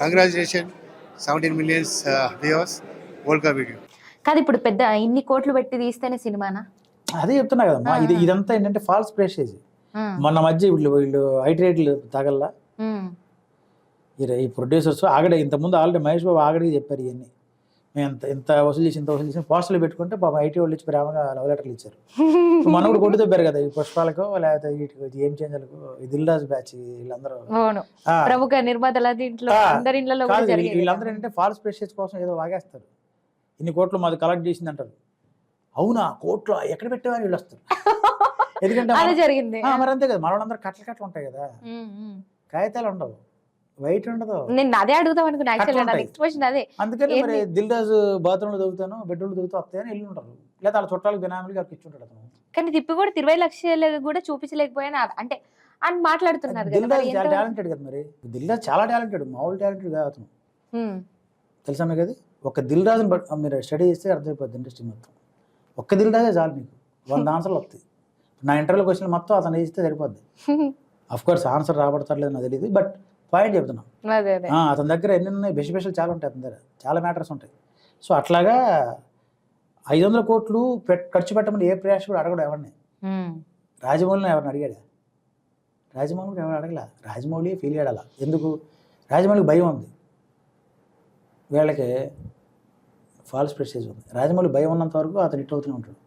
Congratulation seventeen millions viewers world cup video కాదు ఇప్పుడు పెద్ద ఇన్ని కోట్లు పెట్టి తీస్తేనే సినిమానా? అదే చెప్తున్నా కదమ్మా ఇది. ఇదంతా ఏంటంటే ఫాల్స్ ఉమ్, మొన్న మధ్య వీళ్ళు వీళ్ళు హైట్ రేట్లు తగల్లా? ఈ ప్రొడ్యూసర్స్ ఆగడే ఇంతకుముందు ఆల్రెడీ మహేష్ బాబు ఆగడికి చెప్పారు ఇవన్నీ. మేము ఇంత ఇంత వసూలు చేసి ఇంత వసూలు చేసి పోస్టర్లు పెట్టుకుంటే పాపం ఐటీ వాళ్ళు ఇచ్చి ప్రేమగా లవ్ లెటర్లు ఇచ్చారు. మనం కూడా కొట్టు దొబ్బారు కదా ఈ పుష్పాలకు లేకపోతే వీటికి ఏం చేంజలకు ఈ దిల్ రాజు బ్యాచ్ వీళ్ళందరూ. ప్రముఖ నిర్మాతల దీంట్లో వీళ్ళందరూ ఏంటంటే ఫాల్స్ ప్రెస్టేజ్ కోసం ఏదో వాగేస్తారు. ఇన్ని కోట్లు మాది కలెక్ట్ చేసింది అంటారు అవునా? కోట్లు ఎక్కడ పెట్టేవారు వీళ్ళు వస్తారు ఎందుకంటే మరి అంతే కదా మన వాళ్ళందరూ కట్టలు కట్టలు ఉంటాయి కదా. కాగితాలు ఉండవు. వైట్ ఉండదు. నేను అదే అడుగుదాం అనుకున్నా. నెక్స్ట్ క్వశ్చన్ అదే. అందుకని మరి? దిల్ రాజు బాత్రూంలో దొరుకుతాను బెడ్రూమ్లో దొరుకుతా వస్తాయని వెళ్ళి ఉంటారు లేదా వాళ్ళ చుట్టాలకు బినామీలకి అక్కడ ఇచ్చుంటాడు అతను. కానీ తిప్పి కూడా ఇరవై లక్షలు కూడా చూపించలేకపోయినా అంటే అని మాట్లాడుతున్నారు దిల్ రాజు చాలా టాలెంటెడ్ కదా మరి. దిల్ రాజు చాలా టాలెంటెడ్ మామూలు టాలెంటెడ్ కాదు అతను. తెలుసా మీకు అది? ఒక దిల్ రాజుని బట్- మీరు స్టడీ చేస్తే అర్థమైపోద్ది ఇండస్ట్రీ మొత్తం. ఒక్క దిల్ రాజే చాలు మీకు. వంద ఆన్సర్లు వస్తాయి. నా ఇంటర్వ్యూలో క్వశ్చన్ మొత్తం అతను ఇస్తే సరిపోద్ది. అఫ్ కోర్స్ ఆన్సర్ రాబడతారు నాకు తెలియదు బట్ పాయింట్ చెప్తున్నా అతని దగ్గర ఎన్ని ఉన్నాయి బెస్ట్లు చాలా ఉంటాయి అతని దగ్గర. చాలా మ్యాటర్స్ ఉంటాయి. సో అట్లాగా ఐదు వందల కోట్లు ఖర్చు పెట్టమని ఏ ప్రయాస కూడా అడగడు ఎవరిని. రాజమౌళిని ఎవరిని అడిగాడా? రాజమౌళి కూడా ఎవరు అడగల? రాజమౌళి ఫీల్ అయ్యాడాల ఎందుకు? రాజమౌళికి భయం ఉంది. వీళ్ళకి ఫాల్స్ ప్రెస్టేజ్ ఉంది. రాజమౌళి భయం ఉన్నంత వరకు అతను ఇట్ అవుతూనే ఉంటాడు.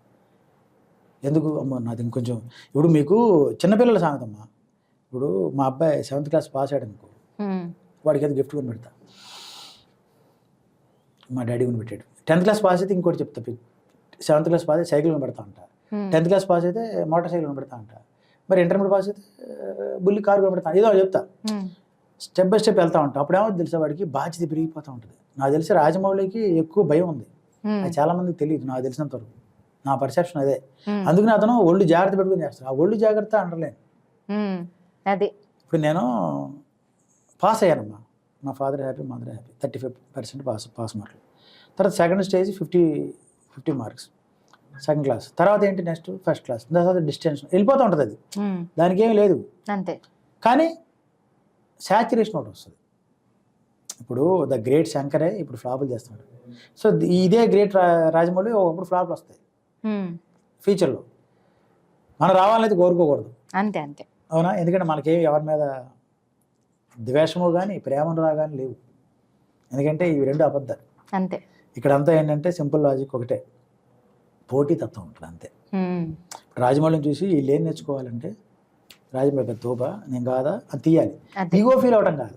ఎందుకు? అమ్మో నాది ఇంకొంచెం ఇప్పుడు మీకు చిన్నపిల్లల సామెతమ్మా. ఇప్పుడు మా అబ్బాయి సెవెంత్ క్లాస్ పాస్ అయ్యాడు అనుకో. వాడికి ఏదో గిఫ్ట్ కొని పెడతా. మా డాడీ కొని పెట్టాడు. టెన్త్ క్లాస్ పాస్ అయితే ఇంకోటి చెప్తా. సెవెంత్ క్లాస్ పాస్ అయితే సైకిల్ కొని పెడతా అంట. టెన్త్ క్లాస్ పాస్ అయితే మోటార్ సైకిల్ కొని పెడతా అంట. మరి ఇంటర్మీడియట్ పాస్ అయితే ఆ, బుల్లి కారు కొని పెడతా. ఏదో చెప్తా. స్టెప్ బై స్టెప్ వెళ్తా ఉంటా. అప్పుడు ఏమో తెలుసా వాడికి? బాధ్యత పెరిగిపోతూ ఉంటుంది. నాకు తెలిసి రాజమౌళికి ఎక్కువ భయం ఉంది. ఉమ్, అది చాలా మందికి తెలియదు నాకు తెలిసినంత వరకు. నా పర్సెప్షన్ అదే. ఉమ్, అందుకని అతను ఒళ్ళు జాగ్రత్త పెట్టుకుని చేస్తాడు. ఆ ఒళ్ళు జాగ్రత్త అది. ఇప్పుడు నేను పాస్ అయ్యానమ్మా మా father happy mother happy thirty five percent pass pass మార్కులు తర్వాత second stage fifty fifty marks second class తర్వాత ఏంటి నెక్స్ట్ ఫస్ట్ క్లాస్ తర్వాత డిస్టెన్స్ వెళ్ళిపోతూ ఉంటుంది అది. ఉమ్, దానికి ఏమీ లేదు. అంతే. కానీ శాచురేషన్ ఒకటి వస్తుంది. ఇప్పుడు ద గ్రేట్ శంకరే ఇప్పుడు ఫ్లాపులు చేస్తున్నాడు. సో ఇదే గ్రేట్ రాజమౌళి ఒకప్పుడు ఫ్లాపులు వస్తాయి. ఫ్యూచర్లో మనం రావాలనేది కోరుకోకూడదు. అంతే అంతే. అవునా? ఎందుకంటే మనకేం ఎవరి మీద ద్వేషము కానీ ప్రేమను రా కానీ లేవు. ఎందుకంటే ఇవి రెండు అబద్ధాలు. అంతే. ఇక్కడ అంతా ఏంటంటే సింపుల్ లాజిక్ ఒకటే. పోటీ తత్వం ఉంటుంది అంతే. రాజమౌళిని చూసి వీళ్ళు ఏం నేర్చుకోవాలంటే రాజమౌళి పెద్ద తోప నేను కాదా అది తీయాలి. ఈగో ఫీల్ అవడం కాదు.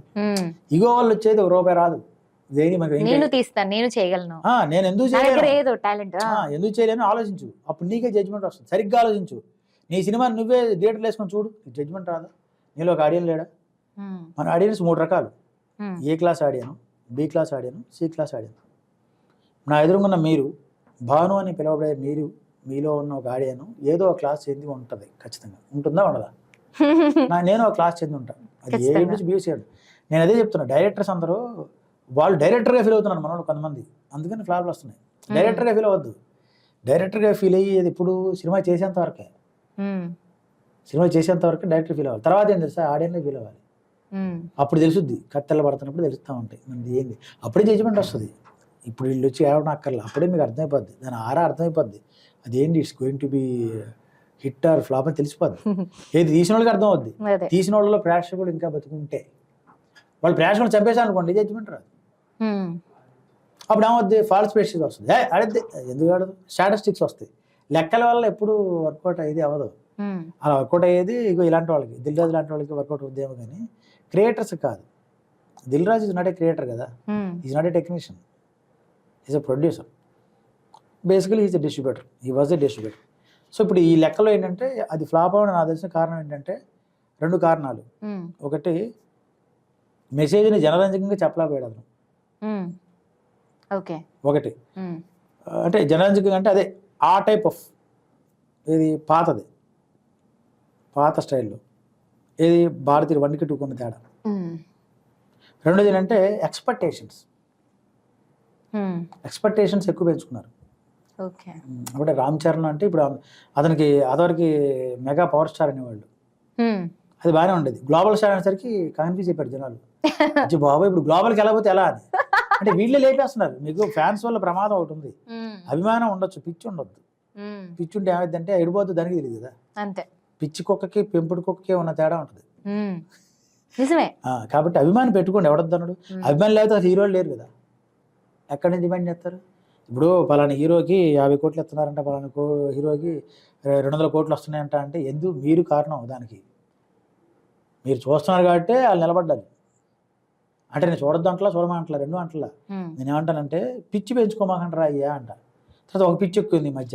ఈగో వల్ల వచ్చేది ఒక రూపాయి రాదు. దేని మనకి నేను తీస్తాను నేను చేయగలను. నేను ఎందుకు చేయలేను? ఏదో టాలెంట్ ఆ, ఎందుకు చేయలేను? ఆలోచించు. అప్పుడు నీకే జడ్జ్మెంట్ వస్తుంది. సరిగ్గా ఆలోచించు. నీ సినిమా నువ్వే థియేటర్లు వేసుకొని చూడు. జడ్జ్మెంట్ రాదా? నీలో ఒక ఆడియన్ లేడా? మన ఆడియన్స్ మూడు రకాలు. A class audience B class audience C class audience. నా ఎదురుగున్న మీరు భాను అని పిలువబడే మీరు మీలో ఉన్న ఒక ఆడియను ఏదో ఒక క్లాస్ చెంది ఉంటుంది ఖచ్చితంగా. ఉంటుందా ఉండదా? నా నేను ఒక క్లాస్ చెంది ఉంటాను అది ఏ. నుంచి బీఎస్సీ నేను అదే చెప్తున్నా డైరెక్టర్స్ అందరూ వాళ్ళు డైరెక్టర్గా ఫీల్ అవుతున్నారు మనోళ్ళు కొంతమంది. అందుకని ఫ్లాప్లు వస్తున్నాయి. డైరెక్టర్గా ఫీల్ అవ్వద్దు. డైరెక్టర్గా ఫీల్ అయ్యేది ఎప్పుడు సినిమా చేసేంత వరకే. సినిమా చేసేంత వరకు డైరెక్టర్ ఫీల్ అవ్వాలి. తర్వాత ఏం తెలుసా? ఆడియన్గా ఫీల్ అవ్వాలి. అప్పుడు తెలుసుద్ది కత్తెల్ల పడుతున్నప్పుడు తెలుస్తూ ఉంటాయి. మనది ఏంది? అప్పుడే జడ్జిమెంట్ వస్తుంది. ఇప్పుడు వీళ్ళు వచ్చి ఏడవడం అక్కర్లా అప్పుడే మీకు అర్థమైపోద్ది. దాని ఆరా అర్థమైపోద్ది. అదేంటి it's going to be hit or flop అని తెలిసిపోద్ది. ఏది తీసిన వాళ్ళకి అర్థం అవుద్ది తీసిన వాళ్ళలో ప్రేక్షకులు ఇంకా బతుకుంటే. వాళ్ళు ప్రేక్షకులు చంపేశారు అనుకోండి జడ్జిమెంట్ రాదు. అప్పుడు ఏమవుద్ది? ఫాల్స్ ప్రెస్టేజ్ వస్తుంది. ఏ అడిద్ది ఎందుకు ఆడదు? స్టాటిస్టిక్స్ వస్తాయి. లెక్కల వల్ల ఎప్పుడు వర్కౌట్ అయ్యేది అవ్వదు. అలా వర్కౌట్ అయ్యేది ఇగో ఇలాంటి వాళ్ళకి దిల్ రాజు లాంటి వాళ్ళకి వర్కౌట్ అవుద్దేమో కానీ క్రియేటర్స్ కాదు. Dil Raju is not a creator కదా. Is not a technician is a producer basically is a distributor he was a distributor so ఇప్పుడు ఈ లెక్కలో ఏంటంటే అది ఫ్లాప్ అవ్వడం నాకు తెలిసిన కారణం ఏంటంటే రెండు కారణాలు. ఒకటి మెసేజ్ని జనరంజకంగా చెప్పలేకపోయాడు అతను. ఓకే. ఒకటి అంటే జనరంజకంగా అంటే అదే ఆ టైప్ ఆఫ్ ఇది పాతది. పాత స్టైల్లో. ఏది భారతీయ వన్కి టూకున్న తేడా రెండోది ఏంటంటే ఎక్స్పెక్టేషన్స్. ఎక్స్పెక్టేషన్స్ ఎక్కువ పెంచుకున్నారు. ఓకే. అప్పుడే రామ్ చరణ్ అంటే ఇప్పుడు అతనికి అతనికి మెగా పవర్ స్టార్ అనేవాళ్ళు. అది బాగానే ఉండేది. గ్లోబల్ స్టార్ అనేసరికి కన్ఫ్యూజ్ అయిపోయారు జనాలు. అచ్చి బాబాయ్ ఇప్పుడు గ్లోబల్కి ఎలా పోతే ఎలా అని. అంటే వీళ్ళే లేపేస్తున్నారు. మీకు ఫ్యాన్స్ వల్ల ప్రమాదం ఒకటి ఉంది. అభిమానం ఉండొచ్చు పిచ్చి ఉండొద్దు పిచ్చి ఉంటే ఏమైందంటే ఎడిపోద్దు దానికి తెలియదు కదా. అంతే. పిచ్చి కుక్కకి పెంపుడు కుక్కకి ఉన్న తేడా ఉంటుంది? నిజమే. కాబట్టి అభిమానం పెట్టుకోండి ఎవడొద్దన్నాడు ఉమ్. అభిమానం లేకపోతే అసలు హీరోలు లేరు కదా. ఎక్కడి నుంచి డిమాండ్ చేస్తారు? ఇప్పుడు పలానా హీరోకి యాభై కోట్లు ఇస్తున్నారంట పలానా కో హీరోకి రెండు వందల కోట్లు వస్తున్నాయంట అంటే ఎందుకు మీరు కారణం దానికి? మీరు చూస్తున్నారు కాబట్టి వాళ్ళు నిలబడ్డారు. అంటే నేను చూడొద్దు అంటలా చూడమంటలా రెండు అంటలా. నేను ఏమంటానంటే పిచ్చి పెంచుకోమాకంటారా అయ్యా అంట. తర్వాత ఒక పిచ్చి ఎక్కువ ఈ మధ్య.